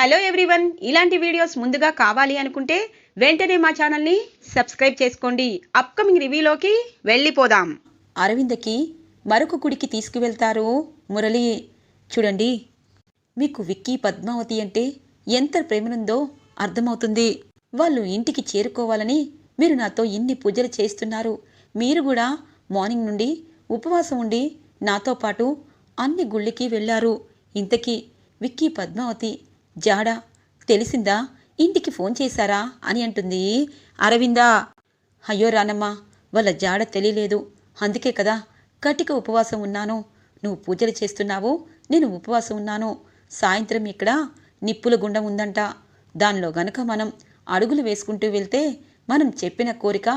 Hello everyone ఇలాంటి videos ముందుగా కావాలి అనుకుంటే వెంటనే మా ఛానల్ని సబ్స్క్రైబ్ చేసుకోండి. అప్కమింగ్ రివ్యూలోకి వెళ్ళిపోదాం. అరవిందకి మరొక గుడికి తీసుకువెళ్తారు మురళి. చూడండి మీకు విక్కీ పద్మావతి అంటే ఎంత ప్రేమనుందో అర్థమవుతుంది. వాళ్ళు ఇంటికి చేరుకోవాలని మీరు నాతో ఇన్ని పూజలు చేస్తున్నారు. మీరు కూడా మార్నింగ్ నుండి ఉపవాసం ఉండి నాతో పాటు అన్ని గుళ్ళకి వెళ్ళారు. ఇంతకీ విక్కీ పద్మావతి జాడ తెలిసిందా? ఇంటికి ఫోన్ చేశారా? అని అంటుంది. అరవిందా! అయ్యో రానమ్మ వాళ్ళ జాడ తెలియలేదు. అందుకే కదా కటిక ఉపవాసం ఉన్నాను. నువ్వు పూజలు చేస్తున్నావు నేను ఉపవాసం ఉన్నాను. సాయంత్రం ఇక్కడ నిప్పుల గుండం ఉందంట. దానిలో గనక మనం అడుగులు వేసుకుంటూ వెళ్తే మనం చెప్పిన కోరిక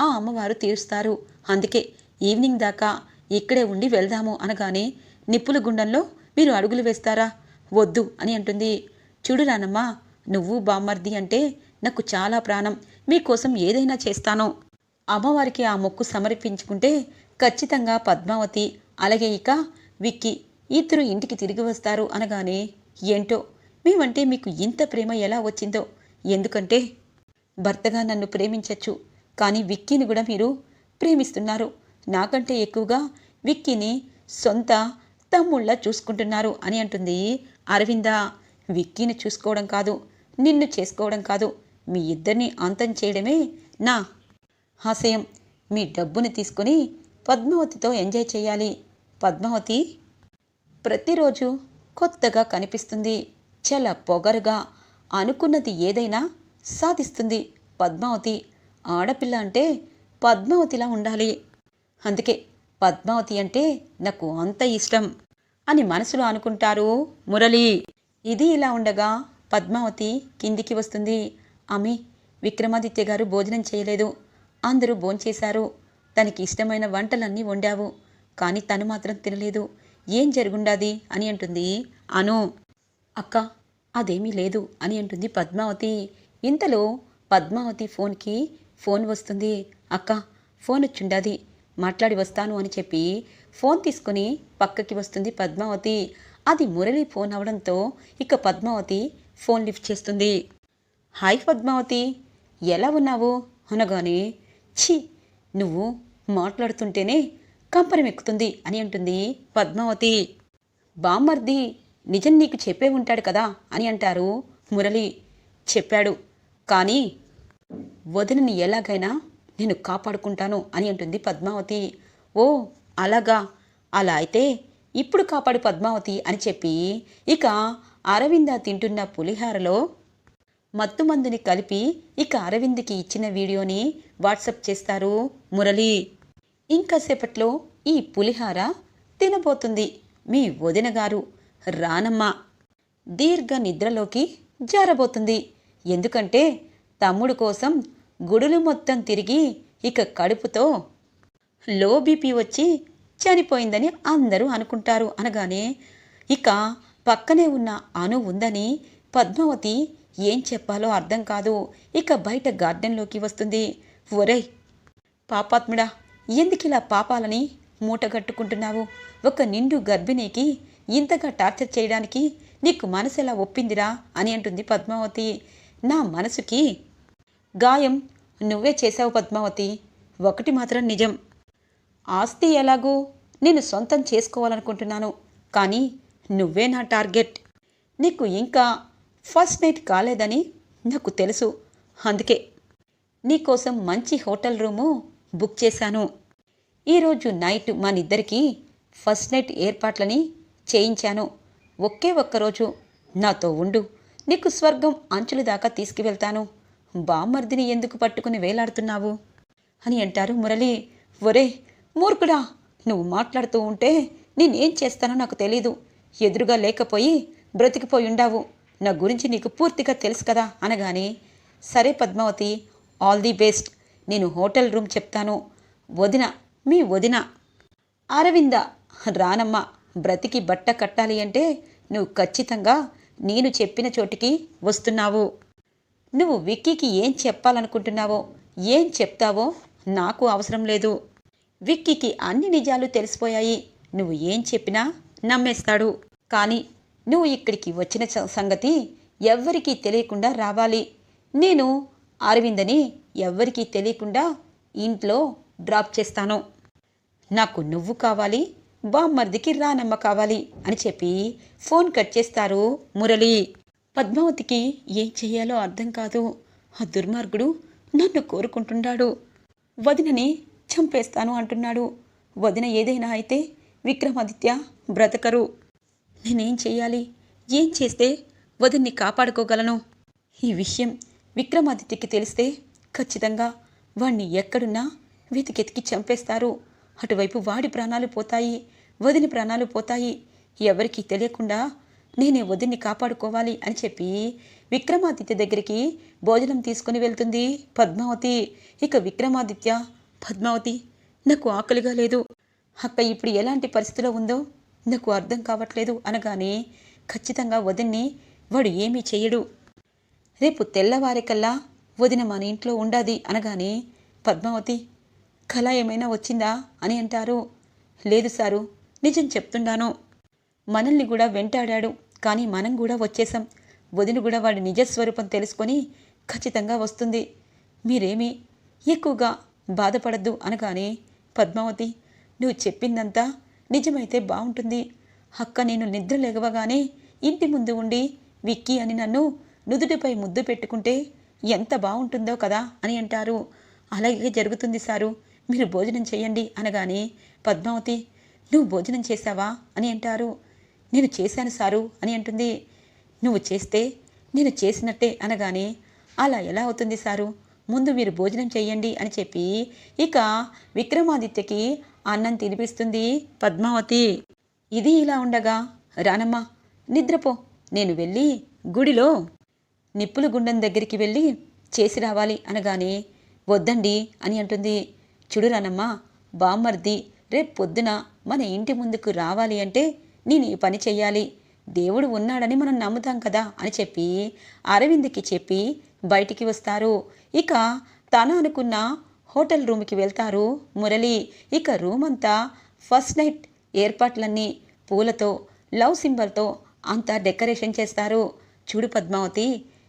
ఆ అమ్మవారు తీరుస్తారు. అందుకే ఈవినింగ్ దాకా ఇక్కడే ఉండి వెళ్దాము అనగానే నిప్పుల గుండంలో మీరు అడుగులు వేస్తారా? వద్దు అని అంటుంది. చూడు రానమ్మా నువ్వు బామ్మర్ది అంటే నాకు చాలా ప్రాణం. మీకోసం ఏదైనా చేస్తాను. అమ్మవారికి ఆ మొక్కు సమర్పించుకుంటే ఖచ్చితంగా పద్మావతి అలాగే ఇక విక్కీ ఇద్దరు ఇంటికి తిరిగి వస్తారు అనగానే ఏంటో మేమంటే మీకు ఇంత ప్రేమ ఎలా వచ్చిందో? ఎందుకంటే భర్తగా నన్ను ప్రేమించచ్చు. కానీ విక్కీని కూడా మీరు ప్రేమిస్తున్నారు. నాకంటే ఎక్కువగా విక్కీని సొంత తమ్ముళ్ళ చూసుకుంటున్నారు అని అంటుంది అరవింద. విక్కీని చూసుకోవడం కాదు నిన్ను చేసుకోవడం కాదు. మీ ఇద్దరిని అంతం చేయడమే నా ఆశయం. మీ డబ్బుని తీసుకొని పద్మావతితో ఎంజాయ్ చేయాలి. పద్మావతి ప్రతిరోజు కొత్తగా కనిపిస్తుంది. చాలా పొగరుగా అనుకున్నది ఏదైనా సాధిస్తుంది పద్మావతి. ఆడపిల్ల అంటే పద్మావతిలా ఉండాలి. అందుకే పద్మావతి అంటే నాకు అంత ఇష్టం అని మనసులో అనుకుంటారు మురళి. ఇది ఇలా ఉండగా పద్మావతి కిందికి వస్తుంది. ఆమె విక్రమాదిత్య గారు భోజనం చేయలేదు. అందరూ భోంచేశారు. తనకి ఇష్టమైన వంటలన్నీ వండావు. కానీ తను మాత్రం తినలేదు. ఏం జరుగుండాది? అని అంటుంది అను. అక్క అదేమీ లేదు అని అంటుంది పద్మావతి. ఇంతలో పద్మావతి ఫోన్కి ఫోన్ వస్తుంది. అక్క ఫోన్ వచ్చిండాది. మాట్లాడి వస్తాను అని చెప్పి ఫోన్ తీసుకుని పక్కకి వస్తుంది పద్మావతి. అది మురళి ఫోన్ అవడంతో ఇక పద్మావతి ఫోన్ లిఫ్ట్ చేస్తుంది. హాయ్ పద్మావతి ఎలా ఉన్నావు? అనగానే ఛీ నువ్వు మాట్లాడుతుంటేనే కంపరం ఎక్కుతుంది అని అంటుంది పద్మావతి. బామ్మర్ది నిజం నీకు చెప్పే ఉంటాడు కదా అని అంటారు మురళి. చెప్పాడు కానీ వదినని ఎలాగైనా నేను కాపాడుకుంటాను అని అంటుంది పద్మావతి. ఓ అలాగా? అలా అయితే ఇప్పుడు కాపాడు పద్మావతి అని చెప్పి ఇక అరవింద తింటున్న పులిహారలో మత్తుమందుని కలిపి ఇక అరవింద్కి ఇచ్చిన వీడియోని వాట్సప్ చేస్తారు మురళి. ఇంకాసేపట్లో ఈ పులిహార తినబోతుంది. మీ వదిన గారు రానమ్మ. దీర్ఘ నిద్రలోకి జారబోతుంది. ఎందుకంటే తమ్ముడు కోసం గుడులు మొత్తం తిరిగి ఇక కడుపుతో లో బీపీ వచ్చి చనిపోయిందని అందరూ అనుకుంటారు అనగానే ఇక పక్కనే ఉన్న అను ఉందని పద్మావతి ఏం చెప్పాలో అర్థం కాదు. ఇక బయట గార్డెన్లోకి వస్తుంది. ఒరేయ్ పాపాత్ముడా ఎందుకిలా పాపాలని మూటగట్టుకుంటున్నావు? ఒక నిండు గర్భిణీకి ఇంతగా టార్చర్ చేయడానికి నీకు మనసు ఎలా ఒప్పిందిరా అని అంటుంది పద్మావతి. నా మనసుకి గాయం నువ్వే చేశావు పద్మావతి. ఒకటి మాత్రం నిజం. ఆస్తి ఎలాగూ నేను సొంతం చేసుకోవాలనుకుంటున్నాను. కానీ నువ్వే నా టార్గెట్. నీకు ఇంకా ఫస్ట్ నైట్ కాలేదని నాకు తెలుసు. అందుకే నీకోసం మంచి హోటల్ రూము బుక్ చేశాను. ఈరోజు నైట్ మనిద్దరికీ ఫస్ట్ నైట్ ఏర్పాట్లని చేయించాను. ఒకే ఒక్కరోజు నాతో ఉండు. నీకు స్వర్గం అంచుల దాకా తీసుకువెళ్తాను. బామ్మర్దిని ఎందుకు పట్టుకుని వేలాడుతున్నావు? అని అంటారు మురళి. ఒరే మూర్ఖుడా నువ్వు మాట్లాడుతూ ఉంటే నేనేం చేస్తానో నాకు తెలీదు. ఎదురుగా లేకపోయి బ్రతికిపోయి ఉండావు. నా గురించి నీకు పూర్తిగా తెలుసు కదా అనగానే సరే పద్మావతి ఆల్ ది బెస్ట్. నేను హోటల్ రూమ్ చెప్తాను. వదిన మీ వదిన. అరవింద రానమ్మ బ్రతికి బట్ట కట్టాలి అంటే నువ్వు ఖచ్చితంగా నేను చెప్పిన చోటికి వస్తున్నావు. నువ్వు విక్కీకి ఏం చెప్పాలనుకుంటున్నావో ఏం చెప్తావో నాకు అవసరం లేదు. విక్కీకి అన్ని నిజాలు తెలిసిపోయాయి. నువ్వు ఏం చెప్పినా నమ్మేస్తాడు. కానీ నువ్వు ఇక్కడికి వచ్చిన సంగతి ఎవ్వరికీ తెలియకుండా రావాలి. నేను అరవిందని ఎవ్వరికీ తెలియకుండా ఇంట్లో డ్రాప్ చేస్తాను. నాకు నువ్వు కావాలి బామ్మర్దికి రానమ్మ కావాలి అని చెప్పి ఫోన్ కట్ చేస్తారు మురళి. పద్మావతికి ఏం చెయ్యాలో అర్థం కాదు. ఆ దుర్మార్గుడు నన్ను కోరుకుంటున్నాడు. వదినని చంపేస్తాను అంటున్నాడు. వదిన ఏదైనా అయితే విక్రమాదిత్య బ్రతకరు. నేనేం చేయాలి ఏం చేస్తే వదిన్ని కాపాడుకోగలను? ఈ విషయం విక్రమాదిత్యకి తెలిస్తే ఖచ్చితంగా వాణ్ణి ఎక్కడున్నా వెతికెతికి చంపేస్తారు. అటువైపు వాడి ప్రాణాలు పోతాయి వదిని ప్రాణాలు పోతాయి. ఎవరికీ తెలియకుండా నేనే వదిన్ని కాపాడుకోవాలి అని చెప్పి విక్రమాదిత్య దగ్గరికి భోజనం తీసుకుని వెళ్తుంది పద్మావతి. ఇక విక్రమాదిత్య పద్మావతి నాకు ఆకలిగా లేదు. అక్క ఇప్పుడు ఎలాంటి పరిస్థితిలో ఉందో నాకు అర్థం కావట్లేదు అనగానే ఖచ్చితంగా వదిన్ని వాడు ఏమీ చేయడు. రేపు తెల్లవారికల్లా వదిన మన ఇంట్లో ఉండాది అనగానే పద్మావతి కళ ఏమైనా వచ్చిందా అని అంటారు. లేదు సారు నిజం చెప్తున్నాను. మనల్ని కూడా వెంటాడాడు కానీ మనం కూడా వచ్చేసాం వదిన కూడా వాడి నిజస్వరూపం తెలుసుకొని ఖచ్చితంగా వస్తుంది. మీరేమీ ఎక్కువగా బాధపడద్దు అనగానే పద్మావతి నువ్వు చెప్పిందంతా నిజమైతే బాగుంటుంది అక్క నేను నిద్ర లేగవగానే ఇంటి ముందు ఉండి విక్కీ అని నన్ను నుదుటిపై ముద్దు పెట్టుకుంటే ఎంత బాగుంటుందో కదా అని అంటారు. అలాగే జరుగుతుంది సారు. మీరు భోజనం చేయండి అనగానే పద్మావతి నువ్వు భోజనం చేశావా? అని అంటారు. నేను చేశాను సారు అని అంటుంది. నువ్వు చేస్తే నేను చేసినట్టే అనగానే అలా ఎలా అవుతుంది సారు? ముందు మీరు భోజనం చేయండి అని చెప్పి ఇక విక్రమాదిత్యకి అన్నం తినిపిస్తుంది పద్మావతి. ఇది ఇలా ఉండగా రానమ్మ నిద్రపో నేను వెళ్ళి గుడిలో నిప్పుల గుండం దగ్గరికి వెళ్ళి చేసి రావాలి అనగానే వద్దండి అని అంటుంది. చూడు రానమ్మ బామ్మర్ది రేపు పొద్దున మన ఇంటి ముందుకు రావాలి అంటే నేను ఈ పని చెయ్యాలి. దేవుడు ఉన్నాడని మనం నమ్ముతాం కదా అని చెప్పి అరవింద్కి చెప్పి బయటికి వస్తారు. ఇక తన అనుకున్న హోటల్ రూమ్కి వెళ్తారు మురళి. ఇక రూమ్ అంతా ఫస్ట్ నైట్ ఏర్పాట్లన్నీ పూలతో లవ్ సింబల్తో అంతా డెకరేషన్ చేస్తారు. చూడు పద్మావతి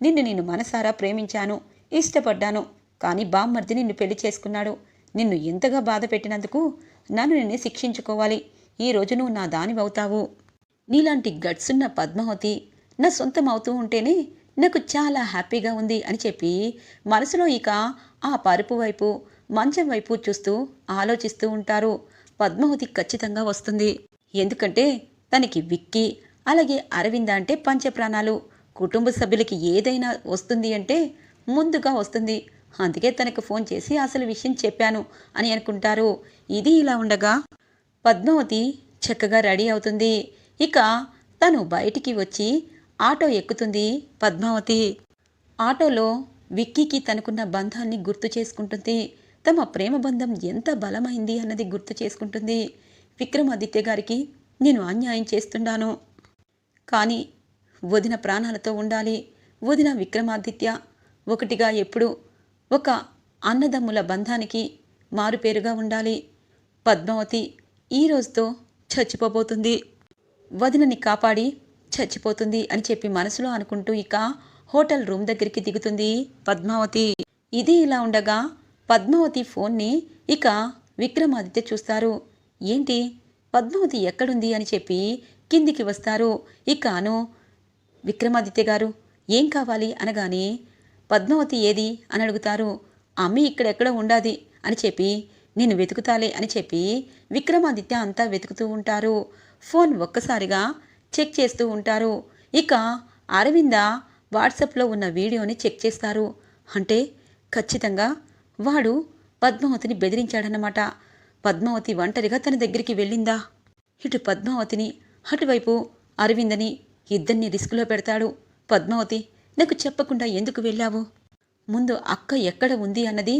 నిన్ను నేను మనసారా ప్రేమించాను ఇష్టపడ్డాను కానీ బామ్మర్ది నిన్ను పెళ్ళి చేసుకున్నాడు. నిన్ను ఎంతగా బాధ పెట్టినందుకు నన్ను నిన్నే శిక్షించుకోవాలి. ఈ నువ్వు నా దానివవుతావు. నీలాంటి గట్సున్న పద్మావతి నా సొంతం అవుతూ ఉంటేనే నాకు చాలా హ్యాపీగా ఉంది అని చెప్పి మనసులో ఇక ఆ పరుపు వైపు మంచం వైపు చూస్తూ ఆలోచిస్తూ ఉంటారు. పద్మావతి ఖచ్చితంగా వస్తుంది. ఎందుకంటే తనకి విక్కీ అలాగే అరవింద అంటే పంచప్రాణాలు. కుటుంబ సభ్యులకి ఏదైనా వస్తుంది అంటే ముందుగా వస్తుంది. అందుకే తనకు ఫోన్ చేసి అసలు విషయం చెప్పాను అని అనుకుంటారు. ఇది ఇలా ఉండగా పద్మావతి చక్కగా రెడీ అవుతుంది. ఇక తను బయటికి వచ్చి ఆటో ఎక్కుతుంది పద్మావతి. ఆటోలో విక్కీకి తనకున్న బంధాన్ని గుర్తు చేసుకుంటుంది. తమ ప్రేమ బంధం ఎంత బలమైంది అన్నది గుర్తు చేసుకుంటుంది. విక్రమాదిత్య గారికి నేను అన్యాయం చేస్తున్నాను కానీ వదిన ప్రాణాలతో ఉండాలి. వదిన విక్రమాదిత్య ఒకటిగా ఎప్పుడు ఒక అన్నదమ్ముల బంధానికి మారుపేరుగా ఉండాలి. పద్మావతి ఈ రోజుతో చచ్చిపోబోతుంది. వదినని కాపాడి చచ్చిపోతుంది అని చెప్పి మనసులో అనుకుంటూ ఇక హోటల్ రూమ్ దగ్గరికి దిగుతుంది పద్మావతి. ఇది ఇలా ఉండగా పద్మావతి ఫోన్ని ఇక విక్రమాదిత్య చూస్తారు. ఏంటి? పద్మావతి ఎక్కడుంది అని చెప్పి కిందికి వస్తారు. ఇక అను విక్రమాదిత్య గారు ఏం కావాలి అనగానే పద్మావతి ఏది అని అడుగుతారు. అమ్మి ఇక్కడెక్కడ ఉండాది అని చెప్పి నేను వెతుకుతాలే అని చెప్పి విక్రమాదిత్య అంతా వెతుకుతూ ఉంటారు. ఫోన్ ఒక్కసారిగా చెక్ చేస్తూ ఉంటారు. ఇక అరవింద వాట్సాప్లో ఉన్న వీడియోని చెక్ చేస్తారు. అంటే ఖచ్చితంగా వాడు పద్మావతిని బెదిరించాడనమాట పద్మావతి ఒంటరిగా తన దగ్గరికి వెళ్ళిందా? ఇటు పద్మావతిని అటువైపు అరవిందని ఇద్దరిని రిస్క్లో పెడతాడు. పద్మావతి నాకు చెప్పకుండా ఎందుకు వెళ్ళావు? ముందు అక్క ఎక్కడ ఉంది అన్నది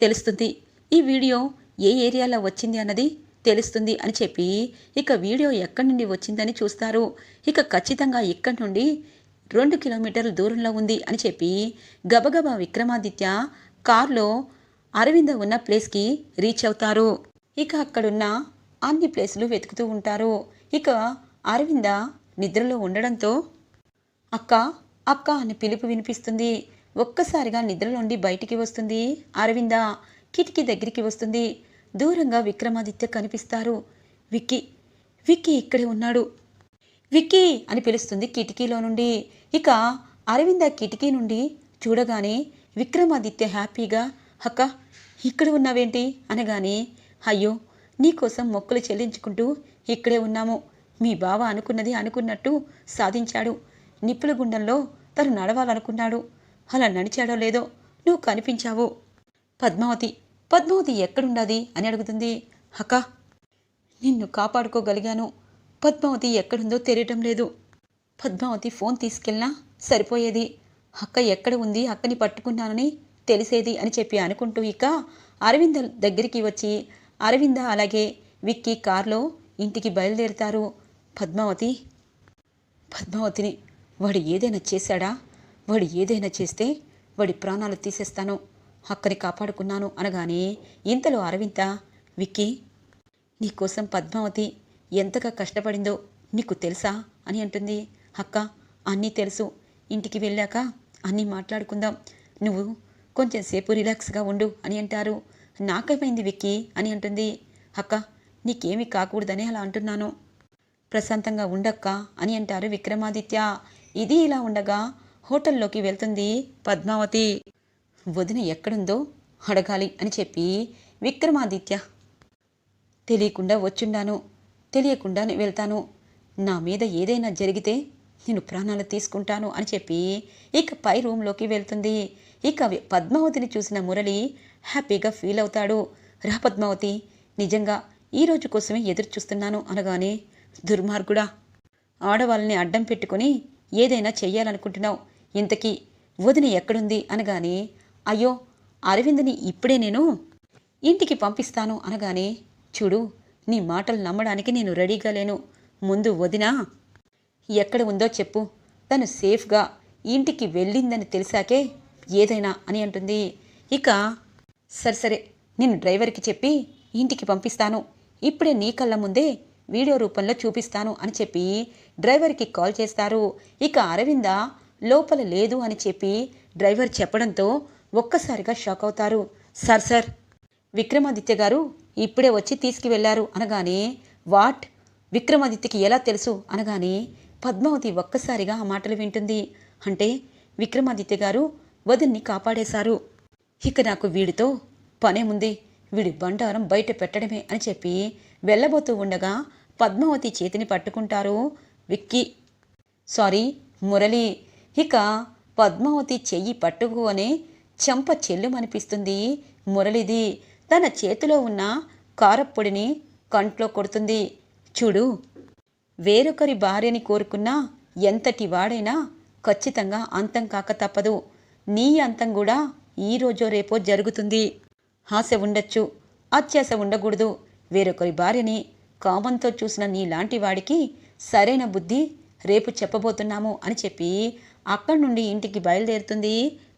తెలుస్తుంది. ఈ వీడియో ఏ ఏరియాలో వచ్చింది అన్నది తెలుస్తుంది అని చెప్పి ఇక వీడియో ఎక్కడి నుండి వచ్చిందని చూస్తారు. ఇక ఖచ్చితంగా ఇక్కడి నుండి రెండు కిలోమీటర్ల దూరంలో ఉంది అని చెప్పి గబగబా విక్రమాదిత్య కారులో అరవింద ఉన్న ప్లేస్కి రీచ్ అవుతారు. ఇక అక్కడున్న అన్ని ప్లేసులు వెతుకుతూ ఉంటారు. ఇక అరవింద నిద్రలో ఉండడంతో అక్క అక్క అని పిలుపు వినిపిస్తుంది. ఒక్కసారిగా నిద్ర నుండి బయటికి వస్తుంది అరవింద. కిటికీ దగ్గరికి వస్తుంది. దూరంగా విక్రమాదిత్య కనిపిస్తారు. విక్కీ విక్కీ ఇక్కడే ఉన్నాడు. విక్కీ అని పిలుస్తుంది కిటికీలో నుండి. ఇక అరవింద కిటికీ నుండి చూడగానే విక్రమాదిత్య హ్యాపీగా అక్క ఇక్కడ ఉన్నావేంటి? అనగానే అయ్యో నీకోసం మొక్కులు చెల్లించుకుంటూ ఇక్కడే ఉన్నాము. మీ బావ అనుకున్నది అనుకున్నట్టు సాధించాడు. నిప్పుల గుండంలో తను నడవాలనుకున్నాడు. అలా నడిచాడో లేదో నువ్వు కనిపించావు. పద్మావతి పద్మావతి ఎక్కడుండాది అని అడుగుతుంది. అక్క నిన్ను కాపాడుకోగలిగాను. పద్మావతి ఎక్కడుందో తెలియటం లేదు. పద్మావతి ఫోన్ తీసుకెళ్ళినా సరిపోయేది. అక్క ఎక్కడ ఉంది? అక్కని పట్టుకున్నానని తెలిసేది అని చెప్పి అనుకుంటూ ఇక అరవింద దగ్గరికి వచ్చి అరవింద అలాగే విక్కీ కార్లో ఇంటికి బయలుదేరుతారు. పద్మావతి పద్మావతిని వాడు ఏదైనా చేశాడా? వాడు ఏదైనా చేస్తే వాడి ప్రాణాలు తీసేస్తాను. హక్కుని కాపాడుకున్నాను అనగానే ఇంతలో అరవింత విక్కీ నీకోసం పద్మావతి ఎంతగా కష్టపడిందో నీకు తెలుసా? అని అంటుంది. అక్క అన్నీ తెలుసు. ఇంటికి వెళ్ళాక అన్నీ మాట్లాడుకుందాం. నువ్వు కొంచెం సేపు రిలాక్స్గా ఉండు అని అంటారు. నాకేమైంది విక్కీ? అని అంటుంది. అక్క నీకేమీ కాకూడదని అలా అంటున్నాను. ప్రశాంతంగా ఉండక్క? అని అంటారు విక్రమాదిత్య. ఇది ఇలా ఉండగా హోటల్లోకి వెళ్తుంది పద్మావతి. వదిన ఎక్కడుందో అడగాలి అని చెప్పి విక్రమాదిత్య తెలియకుండా వచ్చుండాను తెలియకుండా వెళ్తాను. నా మీద ఏదైనా జరిగితే నేను ప్రాణాలు తీసుకుంటాను అని చెప్పి ఇక పై రూమ్లోకి వెళ్తుంది. ఇక పద్మావతిని చూసిన మురళి హ్యాపీగా ఫీల్ అవుతాడు. రా పద్మావతి నిజంగా ఈ రోజు కోసమే ఎదురు చూస్తున్నాను అనగానే దుర్మార్గుడా ఆడవాళ్ళని అడ్డం పెట్టుకొని ఏదైనా చెయ్యాలనుకుంటున్నావు. ఇంతకీ వదిన ఎక్కడుంది అనగానే అయ్యో అరవింద్ని ఇప్పుడే నేను ఇంటికి పంపిస్తాను అనగానే చూడు నీ మాటలు నమ్మడానికి నేను రెడీగా లేను. ముందు వదినా ఎక్కడ ఉందో చెప్పు. తను సేఫ్గా ఇంటికి వెళ్ళిందని తెలిసాకే ఏదైనా అని అంటుంది. ఇక సరే సరే నేను డ్రైవర్కి చెప్పి ఇంటికి పంపిస్తాను. ఇప్పుడే నీ కళ్ళ ముందే వీడియో రూపంలో చూపిస్తాను అని చెప్పి డ్రైవర్కి కాల్ చేస్తారు. ఇక అరవింద లోపల లేదు అని చెప్పి డ్రైవర్ చెప్పడంతో ఒక్కసారిగా షాక్ అవుతారు. సార్ సార్ విక్రమాదిత్య గారు ఇప్పుడే వచ్చి తీసుకువెళ్ళారు అనగానే వాట్? విక్రమాదిత్యకి ఎలా తెలుసు అనగానే పద్మావతి ఒక్కసారిగా ఆ మాటలు వింటుంది. అంటే విక్రమాదిత్య గారు వదిన్ని కాపాడేశారు. ఇక నాకు వీడితో పనేముంది వీడి బండారం బయట పెట్టడమే అని చెప్పి వెళ్ళబోతూ ఉండగా పద్మావతి చేతిని పట్టుకుంటారు విక్కీ. సారీ మురళి. ఇక పద్మావతి చెయ్యి పట్టుకోనే చెంప చెల్లుమనిపిస్తుంది. మురళిది తన చేతిలో ఉన్న కారప్పొడిని కంట్లో కొడుతుంది. చూడు వేరొకరి భార్యని కోరుకున్నా ఎంతటి వాడైనా ఖచ్చితంగా అంతం కాక తప్పదు. నీ అంతం కూడా ఈ రోజో రేపో జరుగుతుంది. ఆశ ఉండొచ్చు అత్యాశ ఉండకూడదు. వేరొకరి భార్యని కామంతో చూసిన నీలాంటి వాడికి సరైన బుద్ధి రేపు చెప్పబోతున్నాము అని చెప్పి అక్కడి నుండి ఇంటికి బయలుదేరుతుంది